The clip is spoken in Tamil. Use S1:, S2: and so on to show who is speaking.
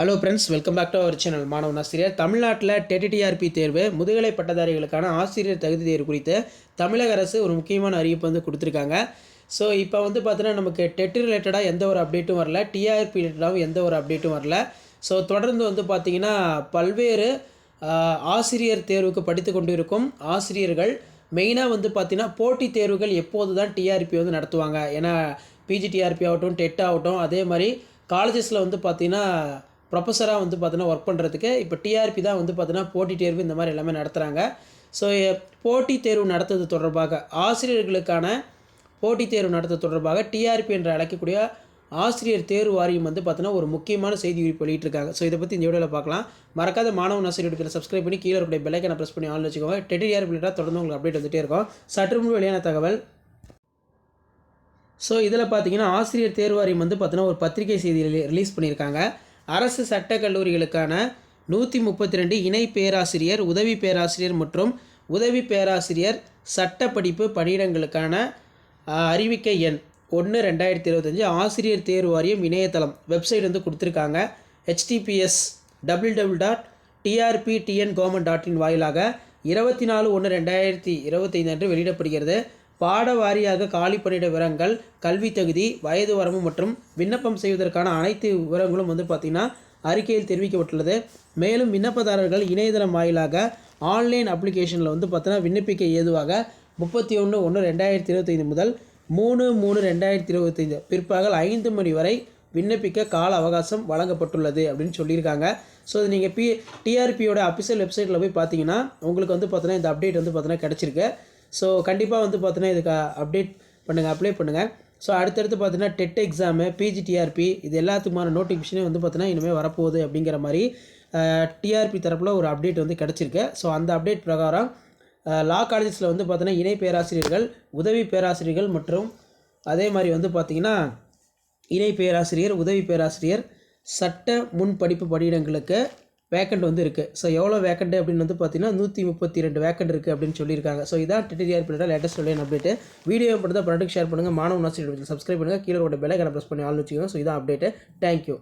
S1: Hello friends welcome back to our channel மாணவன் ஆசிரியர் தமிழ்நாட்டில் டெடிடிஆர்பி தேர்வு முதுகலை பட்டதாரிகளுக்கான ஆசிரியர் தகுதி தேர்வு குறித்து தமிழக அரசு ஒரு முக்கியமான அறிவிப்பு வந்து கொடுத்துருக்காங்க. ஸோ இப்போ வந்து பார்த்தீங்கன்னா நமக்கு டெட் ரிலேட்டடாக எந்த ஒரு அப்டேட்டும் வரல டிஆர்பி ரிலேட்டடாகவும் எந்த ஒரு அப்டேட்டும் வரல. ஸோ தொடர்ந்து வந்து பார்த்திங்கன்னா பல்வேறு ஆசிரியர் தேர்வுக்கு படித்து கொண்டு இருக்கும் ஆசிரியர்கள் மெயினாக வந்து பார்த்திங்கன்னா போட்டித் தேர்வுகள் எப்போது தான் டிஆர்பி வந்து நடத்துவாங்க. ஏன்னா பிஜிடிஆர்பி ஆகட்டும் டெட் ஆகட்டும் அதே மாதிரி காலேஜஸில் வந்து பார்த்திங்கன்னா ப்ரொஃபஸராக வந்து பார்த்தீங்கன்னா ஒர்க் பண்ணுறதுக்கு இப்போ டிஆர்பி தான் வந்து பார்த்தீங்கன்னா போட்டித் தேர்வு இந்த மாதிரி எல்லாமே நடத்துகிறாங்க ஸோ போட்டித் தேர்வு நடத்துவது தொடர்பாக ஆசிரியர்களுக்கான போட்டித் தேர்வு நடத்துவது தொடர்பாக டிஆர்பி என்று அழைக்கக்கூடிய ஆசிரியர் தேர்வு வாரியம் வந்து பார்த்தீங்கன்னா ஒரு முக்கியமான செய்தி குறிப்பு வெளியிட்டிருக்காங்க. ஸோ இதை பற்றி இந்த வீடியோவில் பார்க்கலாம். மறக்காத மாணவன் ஆசிரியர் சப்ஸ்கிரைப் பண்ணி கீழே இருக்கக்கூடிய பெல்லைக்கனை ப்ரெஸ் பண்ணி ஆன் வச்சுக்கோங்க. டெட்டிஆர்பி பிள்ளைடா தொடர்ந்து உங்களுக்கு அப்டேட் வந்துகிட்டே இருக்கும். சற்று முன் வெளியான தகவல். ஸோ இதில் பார்த்தீங்கன்னா ஆசிரியர் தேர்வு வாரியம் வந்து பார்த்தீங்கன்னா ஒரு பத்திரிகை செய்தியில் ரிலீஸ் பண்ணியிருக்காங்க. அரசு சட்டக்கல்லூரிகளுக்கான நூற்றி முப்பத்தி ரெண்டு இணை பேராசிரியர் உதவி பேராசிரியர் மற்றும் உதவி பேராசிரியர் சட்ட படிப்பு பணியிடங்களுக்கான அறிவிக்கை எண் ஒன்று ரெண்டாயிரத்தி இருபத்தஞ்சி ஆசிரியர் தேர்வு வாரியம் இணையதளம் வெப்சைட் வந்து கொடுத்துருக்காங்க. Https double double dot TRB TN government dot in வாயிலாக இருபத்தி நாலு ஒன்று ரெண்டாயிரத்தி இருபத்தைந்து அன்று வெளியிடப்படுகிறது. பாட வாரியாக காலி பணியிட விவரங்கள் கல்வி தகுதி வயது வரம்பு மற்றும் விண்ணப்பம் செய்வதற்கான அனைத்து விவரங்களும் வந்து பார்த்திங்கன்னா அறிக்கையில் தெரிவிக்கப்பட்டுள்ளது. மேலும் விண்ணப்பதாரர்கள் இணையதளம் வாயிலாக ஆன்லைன் அப்ளிகேஷனில் வந்து பார்த்தீங்கன்னா விண்ணப்பிக்க ஏதுவாக முப்பத்தி ஒன்று ஒன்று ரெண்டாயிரத்தி இருபத்தைந்து முதல் மூணு மூணு ரெண்டாயிரத்தி இருபத்தைந்து பிற்பகல் ஐந்து மணி வரை விண்ணப்பிக்க கால அவகாசம் வழங்கப்பட்டுள்ளது அப்படின்னு சொல்லியிருக்காங்க. ஸோ இது நீங்கள் பி டிஆர்பியோட அஃபிஷியல் வெப்சைட்டில் போய் பார்த்தீங்கன்னா உங்களுக்கு வந்து பார்த்தீங்கன்னா இந்த அப்டேட் வந்து பார்த்தீங்கன்னா கிடச்சிருக்கு. ஸோ கண்டிப்பாக வந்து பார்த்தோன்னா இதுக்கு அப்டேட் பண்ணுங்கள் அப்ளை பண்ணுங்கள் ஸோ அடுத்தடுத்து பார்த்தீங்கன்னா டெட் எக்ஸாமு பிஜிடிஆர்பி இது எல்லாத்துக்குமான நோட்டிஃபிகேஷனே வந்து பார்த்தீங்கன்னா இனிமேல் வரப்போகுது அப்படிங்கிற மாதிரி டிஆர்பி தரப்பில் ஒரு அப்டேட் வந்து கிடச்சிருக்கு. ஸோ அந்த அப்டேட் பிரகாரம் லா காலேஜஸில் வந்து பார்த்தீங்கன்னா இணை பேராசிரியர்கள் உதவி பேராசிரியர்கள் மற்றும் அதே மாதிரி வந்து பார்த்திங்கன்னா இணை பேராசிரியர் உதவி பேராசிரியர் சட்ட முன் படிப்பு பணியிடங்களுக்கு வேக்கண்ட் வந்து இருக்குது ஸோ எவ்வளோ வேக்கண்ட் அப்படின்னு வந்து பார்த்தீங்கன்னா நூற்றி முப்பத்தி ரெண்டு வேக்கண்ட் இருக்குது அப்படின்னு சொல்லியிருக்காங்க. ஸோ இதான் டிடிஆர் பிள்ளை லேட்டஸ்ட் சொல்லியன் அப்டேட் வீடியோ படுத்த ப்ராடக்ட் ஷேர் பண்ணுங்கள் மாணவ நாசி சப்ஸ்கிரைப் பண்ணுங்கள் கீழே ஒரு பெல்லைக்கான ப்ரெஸ் பண்ணி ஆள் வச்சுக்கோங்க. ஸோ இதான் அப்டேட்டு தேங்க்யூ